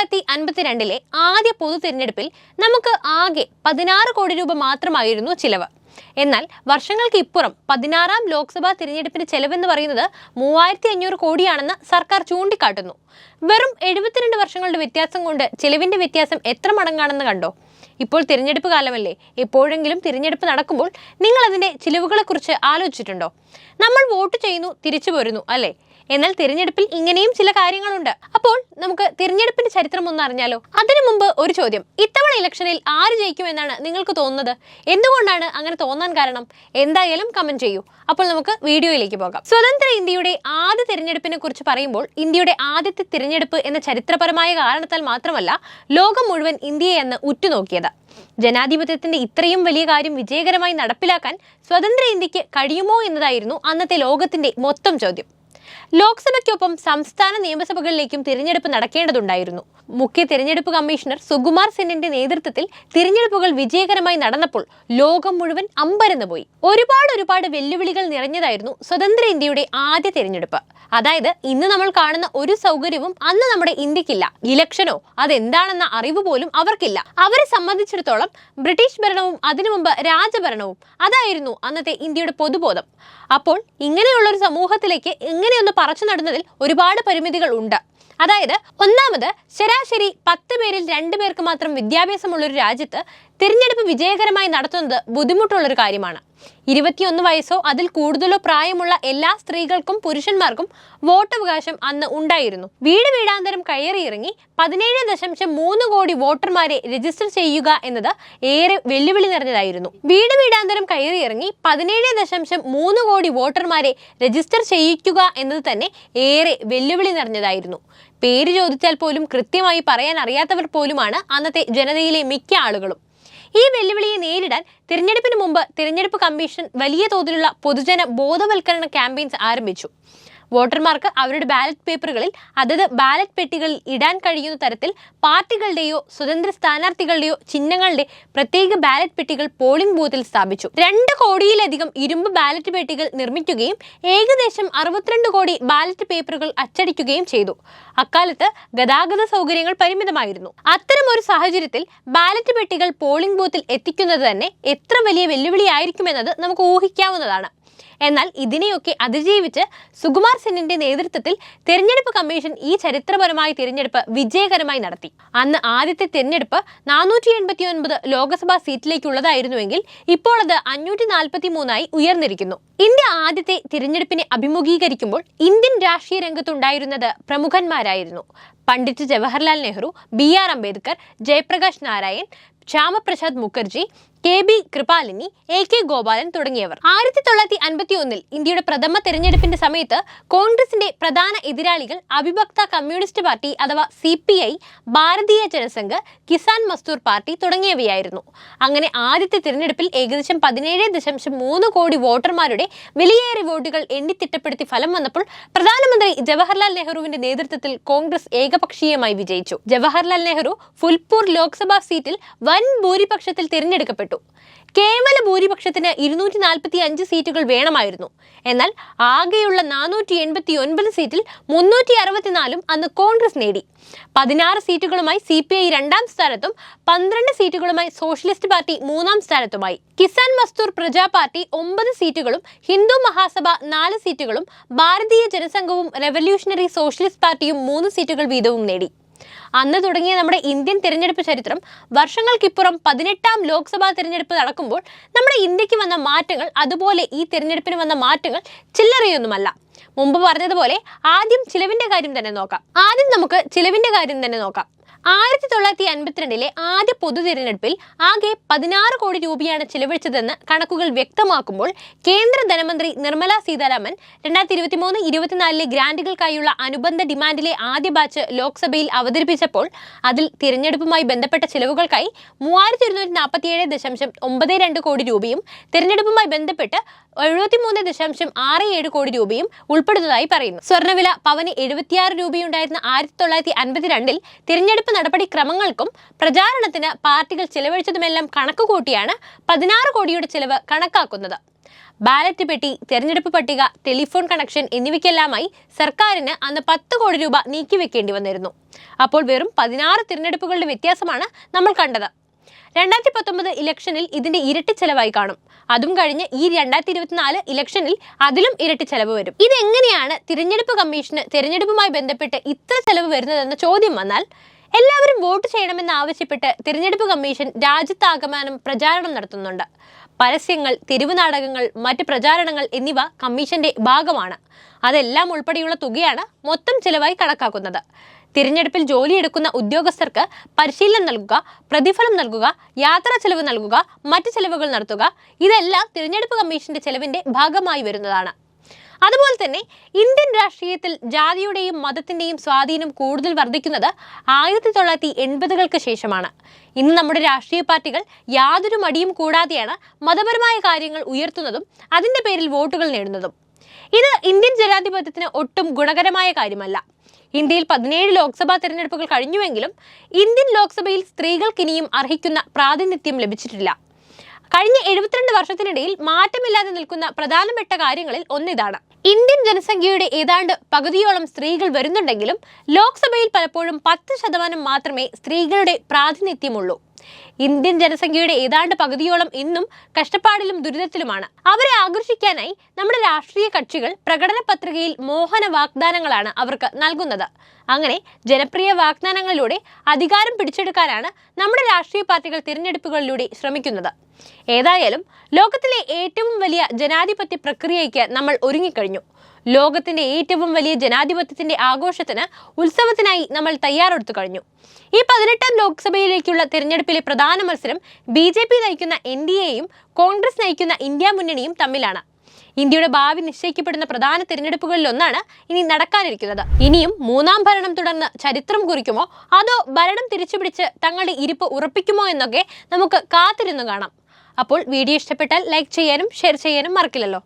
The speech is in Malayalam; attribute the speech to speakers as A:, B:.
A: തൊള്ളായിരത്തി അൻപത്തിരണ്ടിലെ ആദ്യ പൊതു തിരഞ്ഞെടുപ്പിൽ നമുക്ക് ആകെ പതിനാറ് കോടി രൂപ മാത്രമായിരുന്നു ചിലവ്. എന്നാൽ വർഷങ്ങൾക്ക് ഇപ്പുറം പതിനാറാം ലോക്സഭാ തിരഞ്ഞെടുപ്പിന് ചെലവെന്ന് പറയുന്നത് മൂവായിരത്തി അഞ്ഞൂറ് കോടിയാണെന്ന് സർക്കാർ ചൂണ്ടിക്കാട്ടുന്നു. വെറും എഴുപത്തിരണ്ട് വർഷങ്ങളുടെ വ്യത്യാസം കൊണ്ട് ചെലവിന്റെ വ്യത്യാസം എത്ര മടങ്ങാണെന്ന് കണ്ടോ? ഇപ്പോൾ തിരഞ്ഞെടുപ്പ് കാലമല്ലേ. എപ്പോഴെങ്കിലും തിരഞ്ഞെടുപ്പ് നടക്കുമ്പോൾ നിങ്ങൾ അതിന്റെ ചിലവുകളെക്കുറിച്ച് ആലോചിച്ചിട്ടുണ്ടോ? നമ്മൾ വോട്ട് ചെയ്യുന്നു തിരിച്ചു വരുന്നു അല്ലേ? എന്നാൽ തിരഞ്ഞെടുപ്പിൽ ഇങ്ങനെയും ചില കാര്യങ്ങളുണ്ട്. അപ്പോൾ നമുക്ക് തിരഞ്ഞെടുപ്പിന്റെ ചരിത്രം ഒന്ന് അറിഞ്ഞാലോ? അതിനു മുമ്പ് ഒരു ചോദ്യം. ഇത്തവണ ഇലക്ഷനിൽ ആര് ജയിക്കുമെന്നാണ് നിങ്ങൾക്ക് തോന്നുന്നത്? എന്തുകൊണ്ടാണ് അങ്ങനെ തോന്നാൻ കാരണം? എന്തായാലും കമന്റ് ചെയ്യൂ. അപ്പോൾ നമുക്ക് വീഡിയോയിലേക്ക് പോകാം. സ്വതന്ത്ര ഇന്ത്യയുടെ ആദ്യ തിരഞ്ഞെടുപ്പിനെ കുറിച്ച് പറയുമ്പോൾ ഇന്ത്യയുടെ ആദ്യത്തെ തിരഞ്ഞെടുപ്പ് എന്ന ചരിത്രപരമായ കാരണത്താൽ മാത്രമല്ല ലോകം മുഴുവൻ ഇന്ത്യയെ എന്ന് ഉറ്റുനോക്കിയത്. ജനാധിപത്യത്തിന്റെ ഇത്രയും വലിയ കാര്യം വിജയകരമായി നടപ്പിലാക്കാൻ സ്വതന്ത്ര ഇന്ത്യയ്ക്ക് കഴിയുമോ എന്നതായിരുന്നു അന്നത്തെ ലോകത്തിന്റെ മൊത്തം ചോദ്യം. ലോക്സഭയ്ക്കൊപ്പം സംസ്ഥാന നിയമസഭകളിലേക്കും തിരഞ്ഞെടുപ്പ് നടക്കേണ്ടതുണ്ടായിരുന്നു. മുഖ്യ തിരഞ്ഞെടുപ്പ് കമ്മീഷണർ സുകുമാർ സെന്നിന്റെ നേതൃത്വത്തിൽ തിരഞ്ഞെടുപ്പുകൾ വിജയകരമായി നടന്നപ്പോൾ ലോകം മുഴുവൻ അമ്പരന്ന് പോയി. ഒരുപാട് ഒരുപാട് വെല്ലുവിളികൾ നിറഞ്ഞതായിരുന്നു സ്വതന്ത്ര ഇന്ത്യയുടെ ആദ്യ തിരഞ്ഞെടുപ്പ്. അതായത് ഇന്ന് നമ്മൾ കാണുന്ന ഒരു സൗകര്യവും അന്ന് നമ്മുടെ ഇന്ത്യക്കില്ല. ഇലക്ഷനോ അതെന്താണെന്ന അറിവ് പോലും അവർക്കില്ല. അവരെ സംബന്ധിച്ചിടത്തോളം ബ്രിട്ടീഷ് ഭരണവും അതിനു മുമ്പ് രാജഭരണവും അതായിരുന്നു അന്നത്തെ ഇന്ത്യയുടെ പൊതുബോധം. അപ്പോൾ ഇങ്ങനെയുള്ള ഒരു സമൂഹത്തിലേക്ക് ഇങ്ങനെയൊന്ന് പറച്ചു നടുന്നതിൽ ഒരുപാട് പരിമിതികൾ ഉണ്ട്. അതായത് ഒന്നാമത് ശരാശരി പത്ത് പേരിൽ രണ്ടു പേർക്ക് മാത്രം വിദ്യാഭ്യാസമുള്ള ഒരു രാജ്യത്ത് തിരഞ്ഞെടുപ്പ് വിജയകരമായി നടത്തുന്നത് ബുദ്ധിമുട്ടുള്ളൊരു കാര്യമാണ്. ഇരുപത്തിയൊന്ന് വയസ്സോ അതിൽ കൂടുതലോ പ്രായമുള്ള എല്ലാ സ്ത്രീകൾക്കും പുരുഷന്മാർക്കും വോട്ടവകാശം അന്ന് ഉണ്ടായിരുന്നു. വീട് വീടാന്തരം കയറിയിറങ്ങി പതിനേഴ് ദശാംശം മൂന്ന് കോടി വോട്ടർമാരെ രജിസ്റ്റർ ചെയ്യുക എന്നത് ഏറെ വെല്ലുവിളി നിറഞ്ഞതായിരുന്നു. വീട് വീടാന്തരം കയറിയിറങ്ങി പതിനേഴ് ദശാംശം മൂന്ന് കോടി വോട്ടർമാരെ രജിസ്റ്റർ ചെയ്യിക്കുക എന്നത് തന്നെ ഏറെ വെല്ലുവിളി നിറഞ്ഞതായിരുന്നു. പേര് ചോദിച്ചാൽ പോലും കൃത്യമായി പറയാൻ അറിയാത്തവർ പോലുമാണ് അന്നത്തെ ജനതയിലെ മിക്ക ആളുകളും. ഈ വെല്ലുവിളിയെ നേരിടാൻ തിരഞ്ഞെടുപ്പിന് മുമ്പ് തിരഞ്ഞെടുപ്പ് കമ്മീഷൻ വലിയ തോതിലുള്ള പൊതുജന ബോധവൽക്കരണ ക്യാമ്പയിൻസ് ആരംഭിച്ചു. വോട്ടർമാർക്ക് അവരുടെ ബാലറ്റ് പേപ്പറുകളിൽ അതത് ബാലറ്റ് പെട്ടികളിൽ ഇടാൻ കഴിയുന്ന തരത്തിൽ പാർട്ടികളുടെയോ സ്വതന്ത്ര സ്ഥാനാർത്ഥികളുടെയോ ചിഹ്നങ്ങളുടെ പ്രത്യേക ബാലറ്റ് പെട്ടികൾ പോളിംഗ് ബൂത്തിൽ സ്ഥാപിച്ചു. രണ്ട് കോടിയിലധികം ഇരുമ്പ് ബാലറ്റ് പെട്ടികൾ നിർമ്മിക്കുകയും ഏകദേശം അറുപത്തിരണ്ട് കോടി ബാലറ്റ് പേപ്പറുകൾ അച്ചടിക്കുകയും ചെയ്തു. അക്കാലത്ത് ഗതാഗത സൗകര്യങ്ങൾ പരിമിതമായിരുന്നു. അത്തരം ഒരു സാഹചര്യത്തിൽ ബാലറ്റ് പെട്ടികൾ പോളിംഗ് ബൂത്തിൽ എത്തിക്കുന്നത് തന്നെ എത്ര വലിയ വെല്ലുവിളിയായിരിക്കുമെന്നത് നമുക്ക് ഊഹിക്കാവുന്നതാണ്. എന്നാൽ ഇതിനെയൊക്കെ അതിജീവിച്ച് സുകുമാർ സെന്നിന്റെ നേതൃത്വത്തിൽ തെരഞ്ഞെടുപ്പ് കമ്മീഷൻ ഈ ചരിത്രപരമായ തിരഞ്ഞെടുപ്പ് വിജയകരമായി നടത്തി. അന്ന് ആദ്യത്തെ തിരഞ്ഞെടുപ്പ് നാനൂറ്റി എൺപത്തി ഒൻപത് ലോക്സഭാ സീറ്റിലേക്കുള്ളതായിരുന്നുവെങ്കിൽ ഇപ്പോൾ അത് അഞ്ഞൂറ്റി നാൽപ്പത്തി മൂന്നായി ഉയർന്നിരിക്കുന്നു. ഇന്ത്യ ആദ്യത്തെ തിരഞ്ഞെടുപ്പിനെ അഭിമുഖീകരിക്കുമ്പോൾ ഇന്ത്യൻ രാഷ്ട്രീയ രംഗത്തുണ്ടായിരുന്നത് പ്രമുഖന്മാരായിരുന്നു. Pandit Jawaharlal Nehru B R Ambedkar Jayaprakash Narayan Syama Prasad Mukherjee K B Kripalani A K Gopalan തുടങ്ങിയവർ. ആയിരത്തി തൊള്ളായിരത്തി അൻപത്തി ഒന്നിൽ ഇന്ത്യയുടെ പ്രഥമ തെരഞ്ഞെടുപ്പിന്റെ സമയത്ത് കോൺഗ്രസിന്റെ പ്രധാന എതിരാളികൾ അവിഭക്ത കമ്മ്യൂണിസ്റ്റ് പാർട്ടി അഥവാ C P I Bharatiya Jana Sangh Kisan Mazdoor party തുടങ്ങിയവയായിരുന്നു. അങ്ങനെ ആദ്യത്തെ തിരഞ്ഞെടുപ്പിൽ ഏകദേശം പതിനേഴ് ദശാംശം മൂന്ന് കോടി വോട്ടർമാരുടെ വിലയേറിയ വോട്ടുകൾ എണ്ണിത്തിട്ടപ്പെടുത്തി ഫലം വന്നപ്പോൾ പ്രധാനമന്ത്രി ജവഹർലാൽ നെഹ്റുവിന്റെ നേതൃത്വത്തിൽ കോൺഗ്രസ് ഏകപക്ഷീയമായി വിജയിച്ചു. ജവഹർലാൽ നെഹ്റു ഫുൽപൂർ ലോക്സഭാ സീറ്റിൽ വൻ ഭൂരിപക്ഷത്തിൽ തിരഞ്ഞെടുക്കപ്പെട്ടു. കേവല ഭൂരിപക്ഷത്തിന് ഇരുന്നൂറ്റി നാൽപ്പത്തി അഞ്ച് സീറ്റുകൾ വേണമായിരുന്നു. എന്നാൽ ആകെയുള്ള നാനൂറ്റി എൺപത്തി ഒൻപത് സീറ്റിൽ മുന്നൂറ്റി അറുപത്തിനാലും അന്ന് കോൺഗ്രസ് നേടി. പതിനാറ് സീറ്റുകളുമായി സി പി ഐ രണ്ടാം സ്ഥാനത്തും പന്ത്രണ്ട് സീറ്റുകളുമായി സോഷ്യലിസ്റ്റ് പാർട്ടി മൂന്നാം സ്ഥാനത്തുമായി. കിസാൻ മസ്തൂർ പ്രജാ പാർട്ടി ഒമ്പത് സീറ്റുകളും ഹിന്ദു മഹാസഭ നാല് സീറ്റുകളും ഭാരതീയ ജനസംഘവും റെവല്യൂഷണറി സോഷ്യലിസ്റ്റ് പാർട്ടിയും മൂന്ന് സീറ്റുകൾ വീതവും നേടി. അന്ന് തുടങ്ങിയ നമ്മുടെ ഇന്ത്യൻ തിരഞ്ഞെടുപ്പ് ചരിത്രം വർഷങ്ങൾക്കിപ്പുറം പതിനെട്ടാം ലോക്സഭാ തിരഞ്ഞെടുപ്പ് നടക്കുമ്പോൾ നമ്മുടെ ഇന്ത്യയ്ക്ക് വന്ന മാറ്റങ്ങൾ അതുപോലെ ഈ തിരഞ്ഞെടുപ്പിന് വന്ന മാറ്റങ്ങൾ ചില്ലറയൊന്നുമല്ല. മുമ്പ് പറഞ്ഞതുപോലെ ആദ്യം ചിലവിന്റെ കാര്യം തന്നെ നോക്കാം. ആദ്യം നമുക്ക് ചിലവിന്റെ കാര്യം തന്നെ നോക്കാം. ആയിരത്തി തൊള്ളായിരത്തി അൻപത്തിരണ്ടിലെ ആദ്യ പൊതു തിരഞ്ഞെടുപ്പിൽ ആകെ പതിനാറ് കോടി രൂപയാണ് ചിലവഴിച്ചതെന്ന് കണക്കുകൾ വ്യക്തമാക്കുമ്പോൾ കേന്ദ്ര ധനമന്ത്രി നിർമ്മല സീതാരാമൻ രണ്ടായിരത്തി ഇരുപത്തി മൂന്ന് ഇരുപത്തിനാലിലെ ഗ്രാന്റുകൾക്കായുള്ള അനുബന്ധ ഡിമാൻഡിലെ ആദ്യ ബാച്ച് ലോക്സഭയിൽ അവതരിപ്പിച്ചപ്പോൾ അതിൽ തിരഞ്ഞെടുപ്പുമായി ബന്ധപ്പെട്ട ചിലവുകൾക്കായി മൂവായിരത്തി ഇരുന്നൂറ്റി നാൽപ്പത്തിയേഴ് ദശാംശം ഒമ്പത് രണ്ട് കോടി രൂപയും തിരഞ്ഞെടുപ്പുമായി ബന്ധപ്പെട്ട് എഴുപത്തിമൂന്ന് ദശാംശം ആറ് ഏഴ് കോടി രൂപയും ഉൾപ്പെടുന്നതായി പറയുന്നു. സ്വർണവില പവന് എഴുപത്തിയാറ് രൂപയുണ്ടായിരുന്ന ആയിരത്തി തൊള്ളായിരത്തി അൻപത്തിരണ്ടിൽ തിരഞ്ഞെടുപ്പ് നടപടിക്രമങ്ങൾക്കും പ്രചാരണത്തിന് പാർട്ടികൾ ചെലവഴിച്ചതുമെല്ലാം കണക്ക് കൂട്ടിയാണ് പതിനാറ് കോടിയുടെ ചെലവ് കണക്കാക്കുന്നത്. ബാലറ്റ് പെട്ടി തെരഞ്ഞെടുപ്പ് പട്ടിക ടെലിഫോൺ കണക്ഷൻ എന്നിവയ്ക്കെല്ലാമായി സർക്കാരിന് അന്ന് പത്ത് കോടി രൂപ നീക്കിവെക്കേണ്ടി വന്നിരുന്നു. അപ്പോൾ വെറും പതിനാറ് തിരഞ്ഞെടുപ്പുകളുടെ വ്യത്യാസമാണ് നമ്മൾ കണ്ടത്. രണ്ടായിരത്തി പത്തൊമ്പത് ഇലക്ഷനിൽ ഇതിന്റെ ഇരട്ടി ചെലവായി കാണും. അതും കഴിഞ്ഞ് ഈ രണ്ടായിരത്തി ഇരുപത്തിനാല് ഇലക്ഷനിൽ അതിലും ഇരട്ടി ചെലവ് വരും. ഇതെങ്ങനെയാണ് തിരഞ്ഞെടുപ്പ് കമ്മീഷന് തിരഞ്ഞെടുപ്പുമായി ബന്ധപ്പെട്ട് ഇത്ര ചെലവ് വരുന്നതെന്ന ചോദ്യം വന്നാൽ എല്ലാവരും വോട്ട് ചെയ്യണമെന്ന് ആവശ്യപ്പെട്ട് തിരഞ്ഞെടുപ്പ് കമ്മീഷൻ രാജ്യത്താകമാനം പ്രചാരണം നടത്തുന്നുണ്ട്. പരസ്യങ്ങൾ തെരുവുനാടകങ്ങൾ മറ്റ് പ്രചാരണങ്ങൾ എന്നിവ കമ്മീഷന്റെ ഭാഗമാണ്. അതെല്ലാം ഉൾപ്പെടെയുള്ള തുകയാണ് മൊത്തം ചിലവായി കണക്കാക്കുന്നത്. തിരഞ്ഞെടുപ്പിൽ ജോലിയെടുക്കുന്ന ഉദ്യോഗസ്ഥർക്ക് പരിശീലനം നൽകുക പ്രതിഫലം നൽകുക യാത്രാ ചെലവ് നൽകുക മറ്റ് ചെലവുകൾ നടത്തുക ഇതെല്ലാം തിരഞ്ഞെടുപ്പ് കമ്മീഷന്റെ ചെലവിന്റെ ഭാഗമായി വരുന്നതാണ്. അതുപോലെ തന്നെ ഇന്ത്യൻ രാഷ്ട്രീയത്തിൽ ജാതിയുടെയും മതത്തിന്റെയും സ്വാധീനം കൂടുതൽ വർദ്ധിക്കുന്നത് ആയിരത്തി തൊള്ളായിരത്തി എൺപതുകൾക്ക് ശേഷമാണ്. ഇന്ന് നമ്മുടെ രാഷ്ട്രീയ പാർട്ടികൾ യാതൊരു മടിയും കൂടാതെയാണ് മതപരമായ കാര്യങ്ങൾ ഉയർത്തുന്നതും അതിന്റെ പേരിൽ വോട്ടുകൾ നേടുന്നതും. ഇത് ഇന്ത്യൻ ജനാധിപത്യത്തിന് ഒട്ടും ഗുണകരമായ കാര്യമല്ല. ഇന്ത്യയിൽ പതിനേഴ് ലോക്സഭാ തിരഞ്ഞെടുപ്പുകൾ കഴിഞ്ഞുവെങ്കിലും ഇന്ത്യൻ ലോക്സഭയിൽ സ്ത്രീകൾക്കിനിയും അർഹിക്കുന്ന പ്രാതിനിധ്യം ലഭിച്ചിട്ടില്ല. കഴിഞ്ഞ എഴുപത്തിരണ്ട് വർഷത്തിനിടയിൽ മാറ്റമില്ലാതെ നിൽക്കുന്ന പ്രധാനപ്പെട്ട കാര്യങ്ങളിൽ ഒന്നിതാണ്. ഇന്ത്യൻ ജനസംഖ്യയുടെ ഏതാണ്ട് പകുതിയോളം സ്ത്രീകൾ വരുന്നുണ്ടെങ്കിലും ലോക്സഭയിൽ പലപ്പോഴും പത്ത് ശതമാനം മാത്രമേ സ്ത്രീകളുടെ പ്രാതിനിധ്യമുള്ളൂ. ഇന്ത്യൻ ജനസംഖ്യയുടെ ഏതാണ്ട് പകുതിയോളം ഇന്നും കഷ്ടപ്പാടിലും ദുരിതത്തിലുമാണ്. അവരെ ആകർഷിക്കാനായി നമ്മുടെ രാഷ്ട്രീയ കക്ഷികൾ പ്രകടന പത്രികയിൽ മോഹന വാഗ്ദാനങ്ങളാണ് അവർക്ക് നൽകുന്നത്. അങ്ങനെ ജനപ്രിയ വാഗ്ദാനങ്ങളിലൂടെ അധികാരം പിടിച്ചെടുക്കാനാണ് നമ്മുടെ രാഷ്ട്രീയ പാർട്ടികൾ തിരഞ്ഞെടുപ്പുകളിലൂടെ ശ്രമിക്കുന്നത്. ഏതായാലും ലോകത്തിലെ ഏറ്റവും വലിയ ജനാധിപത്യ പ്രക്രിയയ്ക്ക് നമ്മൾ ഒരുങ്ങിക്കഴിഞ്ഞു. ലോകത്തിന്റെ ഏറ്റവും വലിയ ജനാധിപത്യത്തിന്റെ ആഘോഷത്തിന് ഉത്സവത്തിനായി നമ്മൾ തയ്യാറെടുത്തു കഴിഞ്ഞു. ഈ പതിനെട്ടാം ലോക്സഭയിലേക്കുള്ള തിരഞ്ഞെടുപ്പിലെ പ്രധാന മത്സരം ബി ജെ പി നയിക്കുന്ന എൻ ഡി എയും കോൺഗ്രസ് നയിക്കുന്ന ഇന്ത്യ മുന്നണിയും തമ്മിലാണ്. ഇന്ത്യയുടെ ഭാവി നിശ്ചയിക്കപ്പെടുന്ന പ്രധാന തിരഞ്ഞെടുപ്പുകളിലൊന്നാണ് ഇനി നടക്കാനിരിക്കുന്നത്. ഇനിയും മൂന്നാം ഭരണം തുടർന്ന് ചരിത്രം കുറിക്കുമോ? അതോ ഭരണം തിരിച്ചുപിടിച്ച് തങ്ങളുടെ ഇരിപ്പ് ഉറപ്പിക്കുമോ എന്നൊക്കെ നമുക്ക് കാത്തിരുന്നു കാണാം. അപ്പോൾ വീഡിയോ ഇഷ്ടപ്പെട്ടാൽ ലൈക്ക് ചെയ്യാനും ഷെയർ ചെയ്യാനും മറക്കില്ലല്ലോ.